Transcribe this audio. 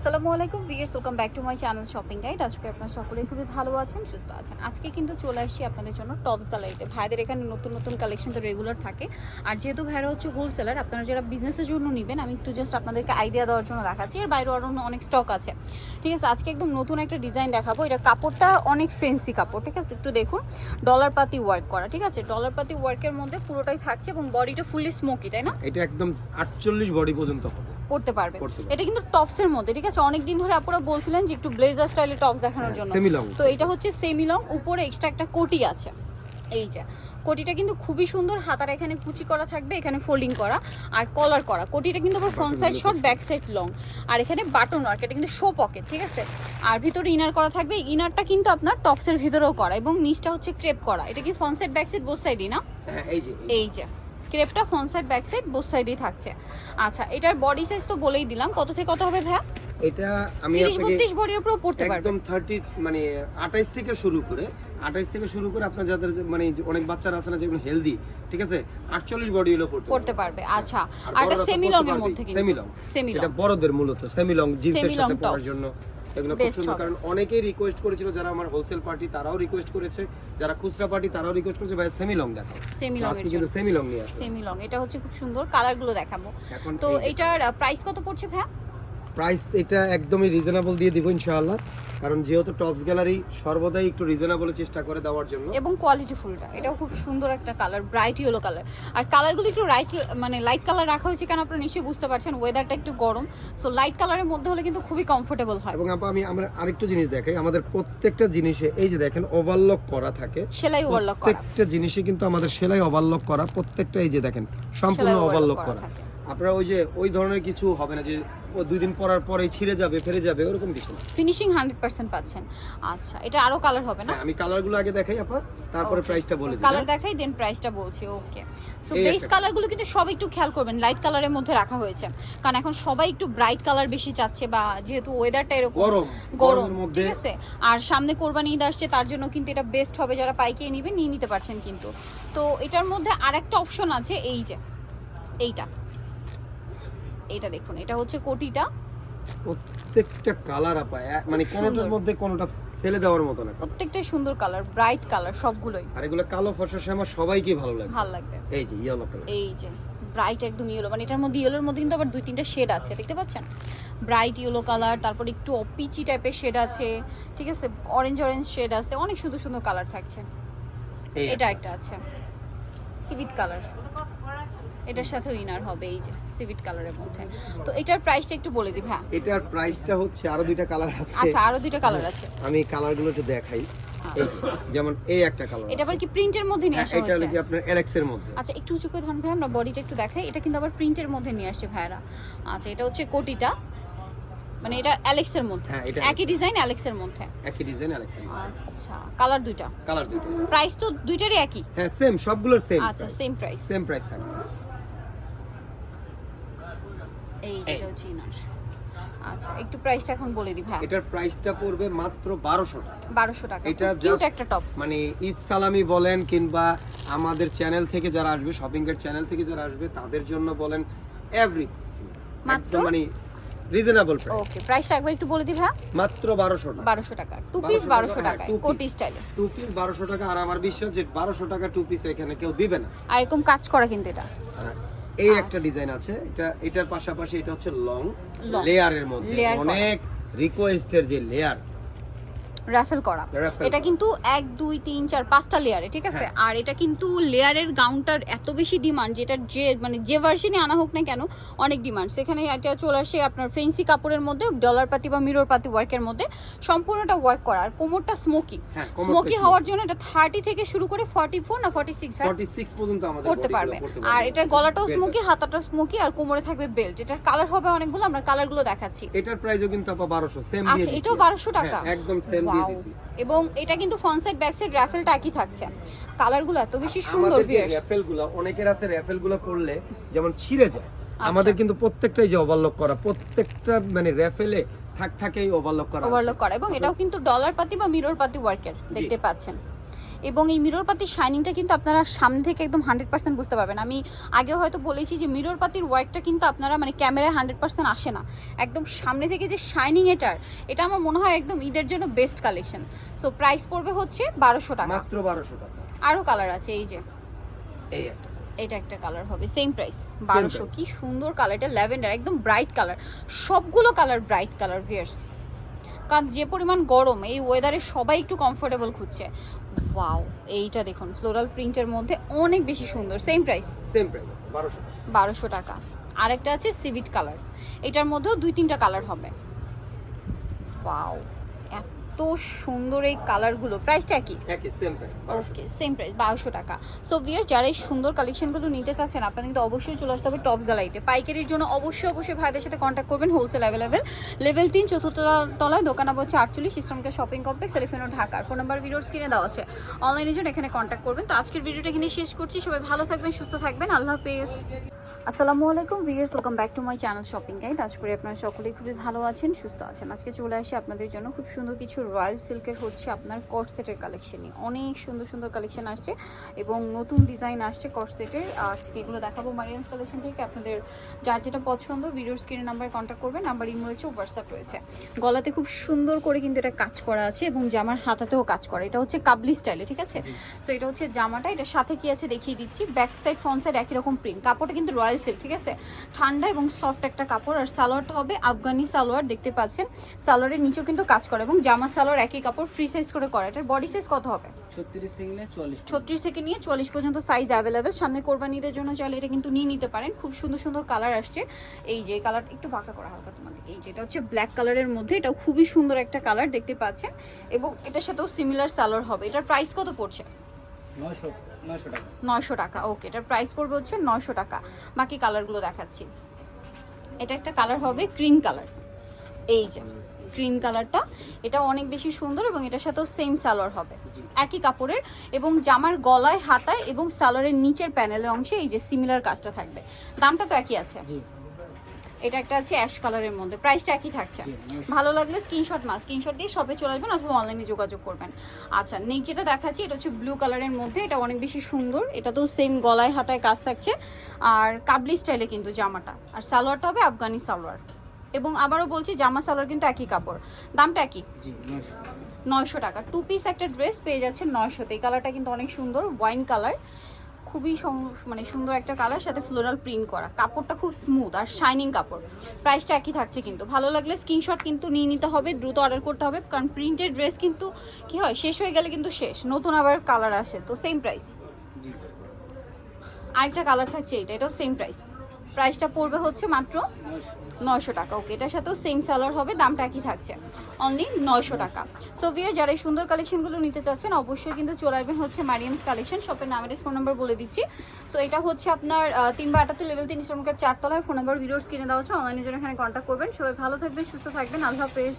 আসসালামু আলাইকুম viewers welcome back to my channel shopping guide. আজকে আপনারা সকলেই খুবই ভালো আছেন, সুস্থ আছেন। আজকে কিন্তু চলে আসছি আপনাদের জন্য টপস গ্যালারিতে। ভাইদের এখানে নতুন নতুন কালেকশন তো রেগুলার থাকে। আর যেহেতু ভাইরা হচ্ছে হোলসেলার আপনারা যারা বিজনেসের জন্য নেবেন, আমি একটু জাস্ট আপনাদেরকে আইডিয়া দেওয়ার জন্য দেখাচ্ছি। এর বাইরে আরও অনেক স্টক আছে। ঠিক আছে, আজকে একদম নতুন একটা ডিজাইন দেখাবো। এটা কাপড়টা অনেক ফেন্সি কাপড়, ঠিক আছে? একটু দেখুন। ডলার পাতি ওয়ার্ক করা, ঠিক আছে? ডলার পাতি ওয়ার্কের মধ্যে পুরোটাই থাকছে এবং বডিটা ফুললি স্মোকি তাই না? এটা একদম আটচল্লিশ বডি পর্যন্ত পড়তে পারবে। এটা কিন্তু টপসের মধ্যে ঠিক আছে? অনেক দিন ধরে আপনারা বলছিলেন যে একটু ব্লেজার স্টাইলে টপস দেখানোর জন্য। তো এটা হচ্ছে সেমি লং উপরে এক্সট্রা একটা কোটি আছে। এই যে কোটিটা কিন্তু খুবই সুন্দর হাতার এখানে কুচি করা থাকবে এখানে ফোল্ডিং করা আর কলার করা। কোটিটা কিন্তু আবার front side short back side long আর এখানে বাটন ওয়ার্ক এটা কিন্তু শো পকেট ঠিক আছে? আর ভিতরে ইনার করা থাকবে। ইনারটা কিন্তু আপনার টপসের ভিতরেও করা এবং নিচটা হচ্ছে ক্রেপ করা। এটা কি front side back side both সাইডই না? হ্যাঁ এই যে। এই যে। ক্রেপটা front side back side both সাইডেই থাকছে। আচ্ছা এটার বডি সাইজ তো বলেই দিলাম। কত থেকে কত হবে ভাইয়া? এটা আমি তিরিশ আপনাকে বত্রিশ বডির উপরেও পড়তে পারবে। একদম থার্টি মানে আঠাইশ থেকে শুরু করে আঠাইশ থেকে শুরু করে আপনার যাদের মানে অনেক বাচ্চারা আছে না যেগুলো হেলদি ঠিক আছে? আটচল্লিশ বডি হলো পড়তে পড়তে পারবে। আচ্ছা। আর এটা সেমি লং এর মধ্যে কিন্তু। সেমি লং সেমি লং এটা বড়দের মূলত সেমি লং জিন্সের সাথে পরার জন্য। এগুলো খুব সুন্দর। কারণ অনেকেই রিকোয়েস্ট করেছিল যারা আমার হোলসেল পার্টি তারাও রিকোয়েস্ট করেছে। যারা খুচরা পার্টি তারাও রিকোয়েস্ট করেছে। ভাই সেমি লং দেখাও। সেমি লং আজকে এর কিন্তু জন্য। সেমি লং নিয়ে আসছে সেমি লং এটা হচ্ছে খুব সুন্দর কালারগুলো দেখাবো। তো এটার প্রাইস কত পড়ছে ভাইয়া? প্রাইস এটা একদমই রিজনেবল দিয়ে দিব ইনশাআল্লাহ। কারণ যেহেতু টপস গ্যালারি সর্বদাই একটু রিজনেবল চেষ্টা করে দেওয়ার জন্য। এবং কোয়ালিটি ফুলটা এটাও খুব সুন্দর একটা কালার ব্রাইট ইয়েলো কালার আর কালারগুলো একটু রাইট মানে লাইট কালার রাখা হয়েছে কেন আপনারা নিশ্চয়ই বুঝতে পারছেন ওয়েদারটা একটু গরম। সো লাইট কালারের মধ্যে হলে কিন্তু খুবই কমফোর্টেবল হয়। এবং আপা আমি আমরা আরেকটু জিনিস দেখাই। আমাদের প্রত্যেকটা জিনিসে এই যে দেখেন ওভারলক করা থাকে। সেলাই ওভারলক করা। প্রত্যেকটা জিনিসে কিন্তু আমাদের সেলাই ওভারলক করা। প্রত্যেকটা এই যে দেখেন সম্পূর্ণ ওভারলক করা। আপনারা ওই যে ওই ধরনের কিছু হবে না যে ও দুই দিন পরার পরেই ছিঁড়ে যাবে ফেরে যাবে ওরকম কিছু না। ফিনিশিং হান্ড্রেড পার্সেন্ট পাচ্ছেন। আচ্ছা এটা আরও কালার হবে না? হ্যাঁ, আমি কালারগুলো আগে দেখাই আপা তারপরে প্রাইসটা বলে দিই কালার দেখাই দেন প্রাইসটা বলছি ওকে সো বেস কালারগুলো কিন্তু সব একটু খেয়াল করবেন লাইট কালারের মধ্যে রাখা হয়েছে। কারণ এখন সবাই একটু ব্রাইট কালার বেশি চাচ্ছে বা যেহেতু ওয়েদারটা এরকম গরম গরম ঠিক আছে? আর সামনে কোরবানি ঈদ আসছে তার জন্য কিন্তু এটা বেস্ট হবে যারা পাইকে নিবে নিয়ে নিতে পারছেন কিন্তু। তো এটার মধ্যে আরেকটা অপশন আছে এই যে এইটা। এইটা দেখুন এটা হচ্ছে কোটিটা। প্রত্যেকটা কালার আপা মানে কোনোটার মধ্যে কোনোটা ফেলে দেওয়ার মতো না। প্রত্যেকটাই সুন্দর কালার ব্রাইট কালার সবগুলোই। আর এগুলো কালো ফর্সা শ্যামা সবাইকে ভালো লাগে। ভালো লাগবে। এই যে ইয়েলো কালার এই যে ব্রাইট একদম ইয়েলো মানে এটার মধ্যে ইয়েলোর মধ্যে কিন্তু আবার দুই তিনটা শেড আছে দেখতে পাচ্ছেন? ব্রাইট ইয়েলো কালার তারপর একটু পিচি টাইপের শেড আছে ঠিক আছে? অরেঞ্জ অরেঞ্জ শেড আছে অনেক সুন্দর সুন্দর কালার থাকছে। এটা একটা আছে। সিভিট কালার এটার সাথে ইনার হবে এই যে সিভিট কালারের মধ্যে। তো এটার প্রাইসটা একটু বলে দিই হ্যাঁ এটার প্রাইসটা হচ্ছে আরও দুইটা কালার আছে। আচ্ছা আরও দুইটা কালার আছে। আমি কালারগুলো একটু দেখাই। যেমন এই একটা কালার এটা আবার কি প্রিন্টের মধ্যে নিয়ে আসা হয়েছে হলো কি আপনার এলেক্স এর মধ্যে। আচ্ছা একটু উঁচু করে ধরুন ভাই আমরা বডিটা একটু দেখাই। এটা কিন্তু আবার প্রিন্টের মধ্যে নিয়ে আসছে ভাইরা আচ্ছা এটা হচ্ছে কোটিটা। মানে এটা অ্যালেক্সের মধ্যে। হ্যাঁ, এটা একই ডিজাইন অ্যালেক্সের মধ্যে। একই ডিজাইন এলেক্স এর আচ্ছা কালার দুইটা। কালার দুইটা। প্রাইস তো দুইটারই একই? হ্যাঁ সেম সবগুলোর সেম আচ্ছা সেম প্রাইস সেম প্রাইস থাকবে। এই যেটা হচ্ছে ইনার। আচ্ছা একটু প্রাইসটা এখন বলে দিই ভাই। এটার প্রাইসটা পড়বে মাত্র বারোশো টাকা। বারোশো টাকা। এটা কিউট একটা টপস মানে ঈদ সালামি বলেন কিংবা আমাদের চ্যানেল থেকে যারা আসবে শপিং এর চ্যানেল থেকে যারা আসবে তাদের জন্য বলেন এভরি মাত্র? মানে রিজনেবল প্রাইস ওকে প্রাইসটা একবার একটু বলে ভাই। মাত্র টাকা টাকা টু পিস 1200 বারোশো টাকা, টাকায় হ্যাঁ, two কোটি স্টাইলে টু পিস বারোশো টাকা। আর আমার বিশ্বাস যে বারোশো টাকা টু পিস এখানে কেউ দিবে না। আর এরকম কাজ করা কিন্তু এটা। আর এই একটা আচ্ছা। ডিজাইন আছে এটা এটার পাশাপাশি এটা হচ্ছে লং। লেয়ারের মধ্যে। অনেক রিকোয়েস্টের যে লেয়ার রাফেল করা। এটা কিন্তু এক দুই তিন চার পাঁচটা লেয়ারে ঠিক আছে? হ্যাঁ। আর এটা কিন্তু লেয়ারের গাউনটার এত বেশি ডিমান্ড যেটা যে মানে যে ভার্সনে আনা হোক না কেন অনেক ডিমান্ড সেখানে এটা চলে আসে আপনার ফেন্সি কাপড়ের মধ্যে ডলার পাতি বা মিরর পাতি ওয়ার্কের মধ্যে সম্পূর্ণটা ওয়ার্ক করা। আর কোমরটা স্মোকি হ্যাঁ, স্মোকি হওয়ার জন্য এটা থার্টি থেকে শুরু করে ফর্টি ফোর না ফর্টি সিক্স 46 পর্যন্ত করতে পারবে। আর এটার গলাটাও স্মোকি আছে। হাতাটা স্মোকি আর কোমরে থাকবে বেল্ট এটার কালার হবে অনেকগুলো আমরা কালারগুলো দেখাচ্ছি। এটার প্রাইসও কিন্তু আপা 1200 আচ্ছা এটাও বারোশো টাকা? হ্যাঁ, একদম সেম এবং এটা কিন্তু ফ্রন্ট সাইড ব্যাক সাইড র্যাফেলটা একই থাকছে। কালারগুলো এত বেশি সুন্দর ভিউয়ার্স র্যাফেলগুলো অনেকের আছে র্যাফেলগুলো করলে যেমন ছিঁড়ে যায় আচ্ছা। আমাদের কিন্তু প্রত্যেকটাই যে ওভারলক করা প্রত্যেকটা মানে র্যাফেলে থাক থাকেই ওভারলক করা। ওভারলক করা। এবং এটাও কিন্তু ডলার পাতি বা মিরর পাতি ওয়ার্কের দেখতে পাচ্ছেন। এবং এই মিরর পাতির শাইনিংটা কিন্তু আপনারা সামনে থেকে একদম হান্ড্রেড পার্সেন্ট বুঝতে পারবেন। আমি আগেও হয়তো বলেছি যে মিরর পাতির ওয়ার্কটা কিন্তু আপনারা মানে ক্যামেরায় হান্ড্রেড পার্সেন্ট আসে না। একদম সামনে থেকে যে শাইনিং এটার এটা আমার মনে হয় একদম ঈদের জন্য বেস্ট কালেকশন সো প্রাইস পড়বে হচ্ছে বারোশো টাকা। মাত্র বারোশো টাকা। আরও কালার আছে এই যে। এই একটা। এটা একটা কালার হবে সেম প্রাইস বারোশো কি সুন্দর কালার এটা ল্যাভেন্ডার একদম ব্রাইট কালার সবগুলো কালার ব্রাইট কালার ভিয়ার্স কারণ যে পরিমাণ গরম এই ওয়েদারে সবাই একটু কমফোর্টেবল খুঁজছে। ওয়াও এইটা দেখুন ফ্লোরাল প্রিন্টের মধ্যে অনেক বেশি সুন্দর সেম প্রাইস সেম প্রাইস বারোশো টাকা। বারোশো টাকা। আরেকটা আছে সিভিট কালার এটার মধ্যেও দুই তিনটা কালার হবে। ওয়াও এত সুন্দর এই কালারগুলো প্রাইসটা কি ওকে সেম প্রাইস বারোশো টাকা। সো ভিয়ার যারা এই সুন্দর কালেকশনগুলো নিতে চাচ্ছেন আপনারা কিন্তু অবশ্যই চলে আসতে হবে টপস গ্যালারিতে পাইকারির জন্য অবশ্যই অবশ্যই ভাইদের সাথে কন্ট্যাক্ট করবেন হোলসেল অ্যাভেলেবেল লেভেল তিন চতুর্থ তলায় দোকান নাম্বার হচ্ছে আটচল্লিশ সিস্টেমকে শপিং কমপ্লেক্স এলিফেনো ঢাকার ফোন নাম্বার ভিডিওর স্ক্রিনে দেওয়া আছে। অনলাইনের জন্য এখানে কন্ট্যাক্ট করবেন। তো আজকের ভিডিওটা এখানে শেষ করছি। সবাই ভালো থাকবেন সুস্থ থাকবেন। আল্লাহ হাফেজ। আসসালামু আলাইকুম viewers welcome back to my channel shopping guide. আজ করে আপনারা সকলেই খুবই ভালো আছেন সুস্থ আছেন। আজকে চলে আসি আপনাদের জন্য খুব সুন্দর কিছু রয়্যাল সিল্কের হচ্ছে আপনার সেটের কালেকশনই অনেক সুন্দর সুন্দর কালেকশন আসছে এবং নতুন ডিজাইন আসছে সেটের। আজকে এগুলো দেখাবো মারিয়ান্স কালেকশন থেকে। আপনাদের যার যেটা পছন্দ ভিডিওর স্ক্রিনের নাম্বারে কন্ট্যাক্ট করবেন। নাম্বার ইম রয়েছে হোয়াটসঅ্যাপ রয়েছে। গলাতে খুব সুন্দর করে কিন্তু এটা কাজ করা আছে এবং জামার হাতাতেও কাজ করা। এটা হচ্ছে কাবলি স্টাইলে ঠিক আছে? তো এটা হচ্ছে জামাটা। এটা সাথে কি আছে দেখিয়ে দিচ্ছি। ব্যাক সাইড ফ্রন্ট সাইড একই রকম প্রিন্ট কাপড়টা কিন্তু রয়্যাল সিল্ক ঠিক আছে? ঠান্ডা এবং সফট একটা কাপড় আর সালোয়ারটা হবে আফগানি সালোয়ার দেখতে পাচ্ছেন? সালোয়ারের নিচেও কিন্তু কাজ করে এবং জামা সালোয়ার একই কাপড় ফ্রি সাইজ করে করা। এটার বডি সাইজ কত হবে? ছত্রিশ থেকে নিয়ে চল্লিশ ছত্রিশ থেকে নিয়ে চল্লিশ পর্যন্ত সাইজ অ্যাভেলেবেল সামনে কোরবানিদের জন্য চাইলে এটা কিন্তু নিয়ে নিতে পারেন। খুব সুন্দর সুন্দর কালার আসছে। এই যে কালার একটু বাঁকা করা হালকা তোমাদের। এই যেটা হচ্ছে ব্ল্যাক কালারের মধ্যে। এটাও খুবই সুন্দর একটা কালার দেখতে পাচ্ছেন? এবং এটার সাথেও সিমিলার সালোয়ার হবে। এটার প্রাইস কত পড়ছে? নয়শো। নয়শো টাকা। ওকে এটার প্রাইস পড়বে হচ্ছে নয়শো টাকা। বাকি কালারগুলো দেখাচ্ছি। এটা একটা কালার হবে ক্রিম কালার এই যে ক্রিম কালারটা এটা অনেক বেশি সুন্দর এবং এটার সাথেও সেম সালোয়ার হবে। একই কাপড়ের এবং জামার গলায় হাতায় এবং সালোয়ারের নিচের প্যানেলের অংশে এই যে সিমিলার কাজটা থাকবে। দামটা তো একই আছে। এটা একটা আছে অ্যাশ কালারের মধ্যে। প্রাইসটা একই থাকছে। ভালো লাগলে স্ক্রিনশট মাস স্ক্রিনশট দিয়ে শপে চলে আসবেন অথবা অনলাইনে যোগাযোগ করবেন। আচ্ছা নেক্সট যেটা দেখাচ্ছি এটা হচ্ছে ব্লু কালারের মধ্যে। এটা অনেক বেশি সুন্দর। এটা তো সেম গলায় হাতায় কাজ থাকছে। আর কাবলি স্টাইলে কিন্তু জামাটা। আর সালোয়ারটা হবে আফগানি সালোয়ার। এবং আবারও বলছি জামা সালোয়ার কিন্তু একই কাপড়। দামটা একই? নয়শো টাকা। টু পিস একটা ড্রেস পেয়ে যাচ্ছে নয়শোতে। এই কালারটা কিন্তু অনেক সুন্দর ওয়াইন কালার খুবই মানে সুন্দর একটা কালার সাথে ফ্লোরাল প্রিন্ট করা। কাপড়টা খুব স্মুথ আর শাইনিং কাপড়। প্রাইসটা একই থাকছে কিন্তু। ভালো লাগলে স্ক্রিনশট কিন্তু নিয়ে নিতে হবে দ্রুত অর্ডার করতে হবে কারণ প্রিন্টেড ড্রেস কিন্তু কি হয় শেষ হয়ে গেলে কিন্তু শেষ। নতুন আবার কালার আসে তো সেম প্রাইস আরেকটা কালার থাকছে এটা এটাও সেম প্রাইস প্রাইসটা পড়বে হচ্ছে মাত্র নয়শো টাকা। ওকে এটার সাথেও সেম সালার হবে, দামটা একই থাকছে। অনলি নয়শো টাকা। সো ভিয়ার যারা এই সুন্দর কালেকশনগুলো নিতে চাচ্ছেন, অবশ্যই কিন্তু চলে আসবেন হচ্ছে মারিয়ামস কালেকশন শপের নামের ফোন নাম্বার বলে দিচ্ছি। সো এটা হচ্ছে আপনার তিন বা আটাত্তর লেভেল তিন ইসলামকার চারতলায় ফোন নাম্বার ভিডিওস কিনে দেওয়া হচ্ছে অনলাইনের জন্য এখানে কন্ট্যাক্ট করবেন। সবাই ভালো থাকবেন, সুস্থ থাকবেন। আল্লাহ হাফেজ।